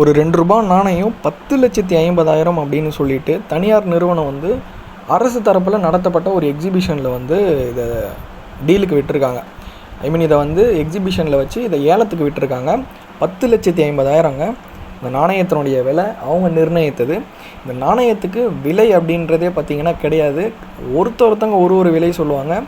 ஒரு ரெண்டு ரூபா நாணயம் பத்து லட்சத்தி ஐம்பதாயிரம் அப்படின்னு சொல்லிட்டு தனியார் நிறுவனம் வந்து அரசு தரப்பில் நடத்தப்பட்ட ஒரு எக்ஸிபிஷனில் வந்து இதை டீலுக்கு விட்டிருக்காங்க. ஐ மீன் இதை வந்து எக்ஸிபிஷனில் வச்சு இதை ஏலத்துக்கு விட்டுருக்காங்க. பத்து லட்சத்தி ஐம்பதாயிரங்க. இந்த நாணயத்தினுடைய விலை அவங்க நிர்ணயித்தது. இந்த நாணயத்துக்கு விலை அப்படின்றதே பார்த்திங்கன்னா கிடையாது. ஒருத்த ஒருத்தங்க ஒரு ஒரு விலை சொல்லுவாங்க.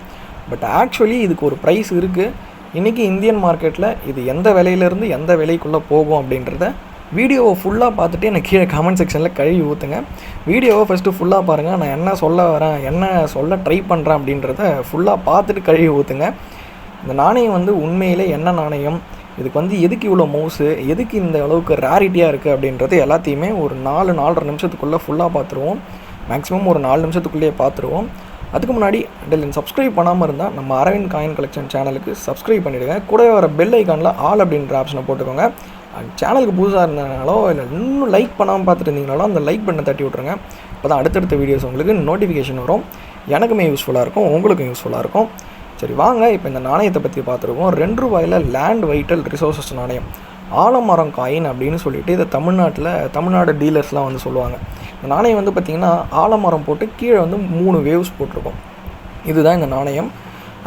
பட் ஆக்சுவலி இதுக்கு ஒரு ப்ரைஸ் இருக்குது இன்றைக்கி இந்தியன் மார்க்கெட்டில் இது எந்த விலையிலேருந்து எந்த விலைக்குள்ளே போகும் அப்படின்றத வீடியோவை ஃபுல்லாக பார்த்துட்டு எனக்கு கீழே கமெண்ட் செக்ஷனில் கழுவி ஊற்றுங்க வீடியோவை ஃபஸ்ட்டு ஃபுல்லாக பாருங்கள் நான் என்ன சொல்ல வரேன் என்ன சொல்ல ட்ரை பண்ணுறேன் அப்படின்றத ஃபுல்லாக பார்த்துட்டு கழுவி ஊற்றுங்க இந்த நாணயம் வந்து உண்மையிலே என்ன நாணயம்? இதுக்கு வந்து எதுக்கு இவ்வளோ மவுஸு எதுக்கு இந்த அளவுக்கு ரேரிட்டியாக இருக்குது அப்படின்றது எல்லாத்தையுமே ஒரு நாலு நாலரை நிமிஷத்துக்குள்ளே ஃபுல்லாக பார்த்துருவோம். மேக்ஸிமம் ஒரு நாலு நிமிஷத்துக்குள்ளேயே பார்த்துருவோம். அதுக்கு முன்னாடி டெல் சப்ஸ்கிரைப் பண்ணாமல் இருந்தால் நம்ம அரவிந்த் காயின் கலெக்ஷன் சேனலுக்கு சப்ஸ்கிரைப் பண்ணிவிடுங்க கூடவே வர பெல் ஐக்கானில் ஆல் அப்படின்ற ஆப்ஷனை போட்டுக்கோங்க. சேனலுக்கு புதுசாக இருந்தனாலோ இல்லை இன்னும் லைக் பண்ணாமல் பார்த்துட்டு அந்த லைக் பண்ண தட்டி விட்ருங்க அப்போ தான் அடுத்தடுத்த வீடியோஸ் உங்களுக்கு நோட்டிஃபிகேஷன் வரும். எனக்குமே யூஸ்ஃபுல்லாக இருக்கும் உங்களுக்கும் யூஸ்ஃபுல்லாக இருக்கும். சரி வாங்க. இப்போ இந்த நாணயத்தை பற்றி பார்த்துருக்கோம். ரெண்டு ரூபாயில் லேண்ட் வைட்டல் ரிசோர்ஸஸ் நாணயம். ஆலமரம் காயின் அப்படின்னு சொல்லிட்டு இதை தமிழ்நாட்டில் தமிழ்நாடு டீலர்ஸ்லாம் வந்து சொல்லுவாங்க. இந்த நாணயம் வந்து பார்த்திங்கன்னா ஆலமரம் போட்டு கீழே வந்து மூணு வேவ்ஸ் போட்டிருக்கோம். இதுதான் இந்த நாணயம்.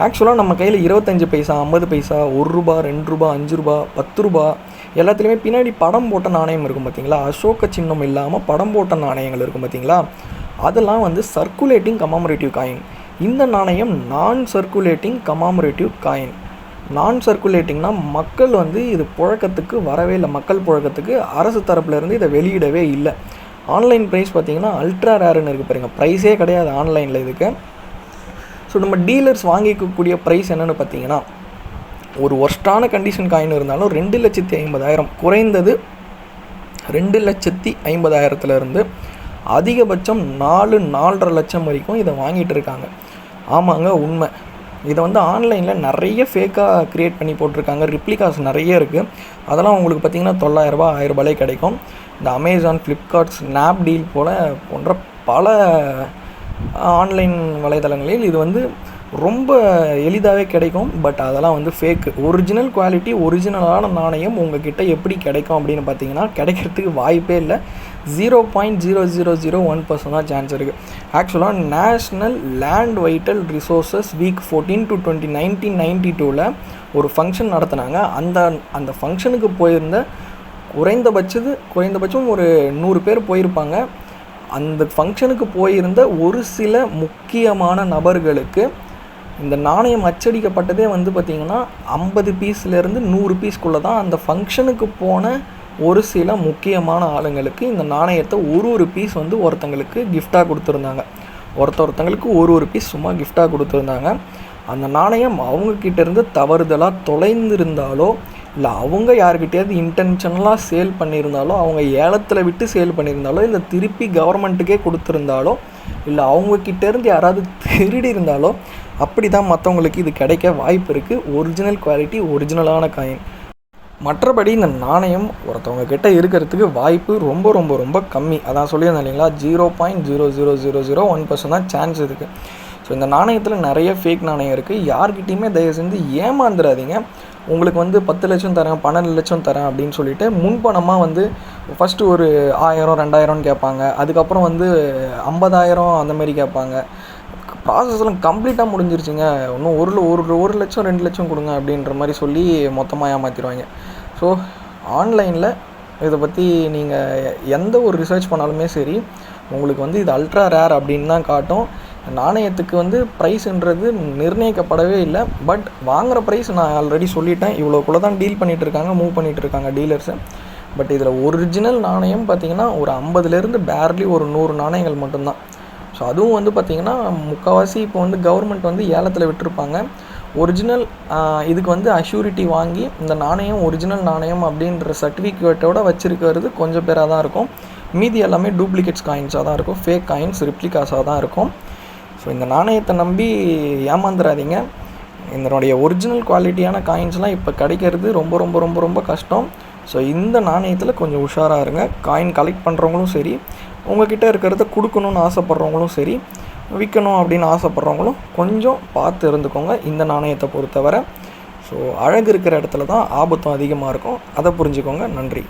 ஆக்சுவலாக நம்ம கையில் இருபத்தஞ்சி பைசா ஐம்பது பைசா ஒரு ரூபா ரெண்டு ரூபா அஞ்சு ரூபா பத்து ரூபா எல்லாத்துலேயுமே பின்னாடி படம் போட்ட நாணயம் இருக்கும் பார்த்தீங்களா அசோக சின்னம் இல்லாமல் படம் போட்ட நாணயங்கள் இருக்கும் பார்த்தீங்களா அதெல்லாம் வந்து சர்க்குலேட்டிங் கமாமரேட்டிவ் காயின் இந்த நாணயம் நான் சர்க்குலேட்டிங் கமாமரேட்டிவ் காயின் நான் சர்க்குலேட்டிங்னா மக்கள் வந்து இது புழக்கத்துக்கு வரவே இல்லை. மக்கள் புழக்கத்துக்கு அரசு தரப்புலேருந்து இதை வெளியிடவே இல்லை. ஆன்லைன் ப்ரைஸ் பார்த்தீங்கன்னா அல்ட்ரா ரேருன்னு இருக்குது பாருங்கள் ப்ரைஸே கிடையாது ஆன்லைனில் இதுக்கு. ஸோ நம்ம டீலர்ஸ் வாங்கிக்கக்கூடிய ப்ரைஸ் என்னென்னு பார்த்தீங்கன்னா ஒரு ஒர்ஸ்டான கண்டிஷன் காயின் இருந்தாலும் ரெண்டு லட்சத்தி ஐம்பதாயிரம். குறைந்தது ரெண்டு லட்சத்தி ஐம்பதாயிரத்துலேருந்து அதிகபட்சம் நாலு நாலரை லட்சம் வரைக்கும் இதை வாங்கிட்டு இருக்காங்க. ஆமாங்க உண்மை. இதை வந்து ஆன்லைனில் நிறைய ஃபேக்காக க்ரியேட் பண்ணி போட்டிருக்காங்க. ரிப்ளிகாஸ் நிறைய இருக்குது அதெல்லாம் உங்களுக்கு பார்த்திங்கன்னா தொள்ளாயிரரூபா ஆயிரரூபாலே கிடைக்கும். இந்த அமேசான் ஃப்ளிப்கார்ட் ஸ்னாப்டீல் போல் போன்ற பல ஆன்லைன் வலைதளங்களில் இது வந்து ரொம்ப எளிதாகவே கிடைக்கும். பட் அதெல்லாம் வந்து ஃபேக்கு ஒரிஜினல் குவாலிட்டி ஒரிஜினலான நாணயம் உங்ககிட்ட எப்படி கிடைக்கும் அப்படின்னு பார்த்தீங்கன்னா கிடைக்கிறதுக்கு வாய்ப்பே இல்லை. Zero point zero zero zero one percent தான் சான்ஸ் இருக்குது ஆக்சுவலாக national land vital resources week fourteen to twenty nineteen ninety டூவில் ஒரு ஃபங்க்ஷன் நடத்துனாங்க. அந்த அந்த ஃபங்க்ஷனுக்கு போயிருந்த குறைந்தபட்சது குறைந்தபட்சம் ஒரு நூறு பேர் போயிருப்பாங்க. அந்த ஃபங்க்ஷனுக்கு போயிருந்த ஒரு சில முக்கியமான நபர்களுக்கு இந்த நாணயம் அச்சடிக்கப்பட்டதே வந்து பார்த்திங்கன்னா ஐம்பது பீஸ்லேருந்து நூறு பீஸ்க்குள்ளே தான் அந்த ஃபங்க்ஷனுக்கு போன ஒரு சில முக்கியமான ஆளுங்களுக்கு இந்த நாணயத்தை ஒரு ஒரு பீஸ் வந்து ஒருத்தங்களுக்கு கிஃப்டாக கொடுத்துருந்தாங்க. ஒருத்த ஒருத்தங்களுக்கு ஒரு ஒரு பீஸ் சும்மா கிஃப்டாக கொடுத்துருந்தாங்க. அந்த நாணயம் அவங்கக்கிட்ட இருந்து தவறுதலாக தொலைந்திருந்தாலோ இல்லை அவங்க யாருக்கிட்டேயாவது இன்டென்ஷனலாக சேல் பண்ணியிருந்தாலோ அவங்க ஏலத்தில் விட்டு சேல் பண்ணியிருந்தாலோ இல்லை திருப்பி கவர்மெண்ட்டுக்கே கொடுத்துருந்தாலோ இல்லை அவங்கக்கிட்டேருந்து யாராவது திருடி இருந்தாலோ அப்படி தான் மற்றவங்களுக்கு இது கிடைக்க வாய்ப்பு இருக்குது ஒரிஜினல் குவாலிட்டி ஒரிஜினலான காயின் மற்றபடி இந்த நாணயம் ஒருத்தவங்க கிட்ட இருக்கிறதுக்கு வாய்ப்பு ரொம்ப ரொம்ப ரொம்ப கம்மி. அதான் சொல்லியிருந்தேன் இல்லைங்களா? Zero point zero zero zero zero one percent தான் சான்ஸ் இருக்குது ஸோ இந்த நாணயத்தில் நிறைய ஃபேக் நாணயம் இருக்குது யார்கிட்டையுமே தயவு செஞ்சு ஏமாந்துடாதீங்க உங்களுக்கு வந்து பத்து லட்சம் தரேன் பன்னெண்டு லட்சம் தரேன் அப்படின்னு சொல்லிட்டு முன்பணமாக வந்து ஃபஸ்ட்டு ஒரு ஆயிரம் ரெண்டாயிரம்னு கேட்பாங்க. அதுக்கப்புறம் வந்து ஐம்பதாயிரம் அந்த மாதிரி கேட்பாங்க. ப்ராசஸ்லாம் கம்ப்ளீட்டாக முடிஞ்சிருச்சுங்க. இன்னும் ஒரு ஒரு ஒரு லட்சம் ரெண்டு லட்சம் கொடுங்க அப்படின்ற மாதிரி சொல்லி மொத்தமாக ஏமாற்றிடுவாங்க ஸோ ஆன்லைனில் இதை பற்றி நீங்கள் எந்த ஒரு ரிசர்ச் பண்ணாலுமே சரி உங்களுக்கு வந்து இது அல்ட்ரா ரேர் அப்படின்னு தான் காட்டும். நாணயத்துக்கு வந்து ப்ரைஸுன்றது நிர்ணயிக்கப்படவே இல்லை. பட் வாங்குகிற ப்ரைஸ் நான் ஆல்ரெடி சொல்லிட்டேன். இவ்வளோக்குள்ளே தான் டீல் பண்ணிகிட்டு இருக்காங்க மூவ் பண்ணிகிட்டு இருக்காங்க டீலர்ஸு பட் இதில் ஒரிஜினல் நாணயம் பார்த்திங்கன்னா ஒரு ஐம்பதுலேருந்து பேர்லி ஒரு நூறு நாணயங்கள் மட்டும்தான். ஸோ அதுவும் வந்து பார்த்திங்கன்னா முக்கால்வாசி இப்போ வந்து கவர்மெண்ட் வந்து ஏலத்தில் விட்டுருப்பாங்க. ஒரிஜினல் இதுக்கு வந்து அஷ்யூரிட்டி வாங்கி இந்த நாணயம் ஒரிஜினல் நாணயம் அப்படின்ற சர்டிஃபிகேட்டோட வச்சுருக்கிறது கொஞ்சம் பேராக தான் இருக்கும். மீதி எல்லாமே டூப்ளிகேட்ஸ் காயின்ஸாக தான் இருக்கும். ஃபேக் காயின்ஸ் ரிப்ளிகாஸாக தான் இருக்கும். ஸோ இந்த நாணயத்தை நம்பி ஏமாந்துடாதீங்க இதனுடைய ஒரிஜினல் குவாலிட்டியான காயின்ஸ்லாம் இப்போ கிடைக்கிறது ரொம்ப ரொம்ப ரொம்ப ரொம்ப கஷ்டம். ஸோ இந்த நாணயத்தில் கொஞ்சம் உஷாராக இருங்க. காயின் கலெக்ட் பண்ணுறவங்களும் சரி உங்ககிட்ட இருக்கிறத கொடுக்கணுன்னு ஆசைப்பட்றவங்களும் சரி விற்கணும் அப்படின்னு ஆசைப்பட்றவங்களும் கொஞ்சம் பார்த்து இருந்துக்கோங்க இந்த நாணயத்தை பொறுத்தவரை. ஸோ அழகு இருக்கிற இடத்துல தான் ஆபத்தும் அதிகமாக இருக்கும். அதை புரிஞ்சுக்கோங்க. நன்றி.